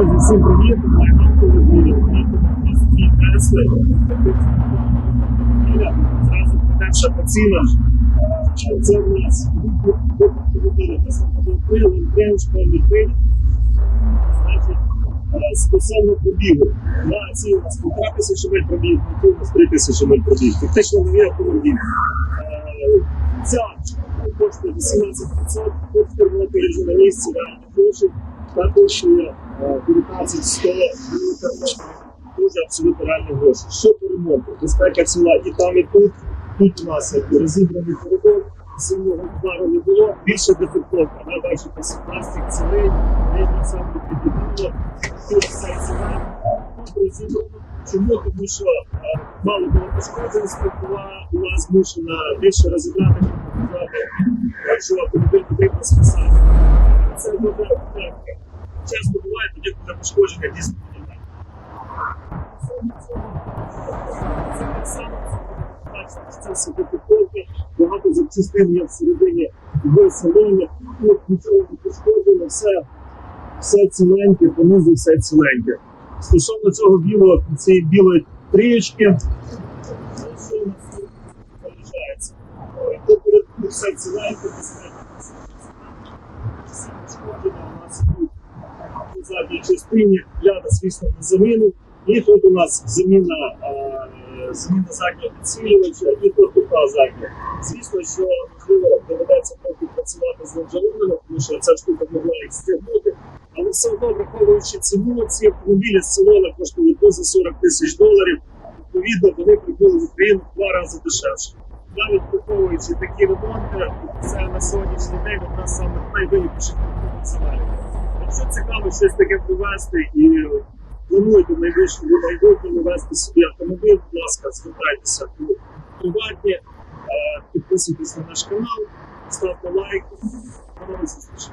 Друзі, всім привіт! Тесли. Зразу перша по цінах. Це у нас автомобілі Tesla Model 3, Range школьний пиль. Значить, стосовно пробігу. На ці у нас півтора тисячі миль пробіг, на ті у нас три тисячі миль пробіг. Фактично нові автомобілі. Ця коштує 18 500, тут в Тернополі на місці реально гроші. Та коштує е, 19 100 Дуже абсолютно реальні гроші. Що по ремонту? Безпека ціла і там, і тут. Тут у нас як розібраний коридор, сильного удару не було, більше дефектовка. Да? Бачите, пластик цілий, нижній сам не підібрало, тут все ціле. Чому? Тому що е, мало було пошкоджень, спілкова була змушена більше розібрати, показати, що автомобіль потрібно списати. Це добре. так. Буває тоді, коли пошкодження дійсно не це так само. Все багато запчастин є всередині в салоні. Тут нічого не пошкоджено, все, все ціленьке, понизу все ціленьке. Стосовно цього білого, цієї білої трієчки, що у нас тут залишається? Все ціленьке, все все пошкоджено у нас тут у задній частині ляда, звісно, на заміну. І тут у нас заміна, е, заміна заднього підсилювача і корпуха задня. Звісно, що можливо доведеться трохи працювати з лонжеронами, тому що ця штука могла їх стягнути. Але все одно, враховуючи ціну, ці автомобілі з салона коштують поза 40 тисяч доларів. Відповідно, вони прибули в Україну в два рази дешевше. Навіть враховуючи такі ремонти, це на сьогоднішній день одна з найвигідніших національних. Якщо цікаво щось таке привезти і плануєте найближчому майбутньому вести собі автомобіль, будь ласка, звертайтеся до приватні, е, підписуйтесь на наш канал, ставте лайк. До нових зустрічей.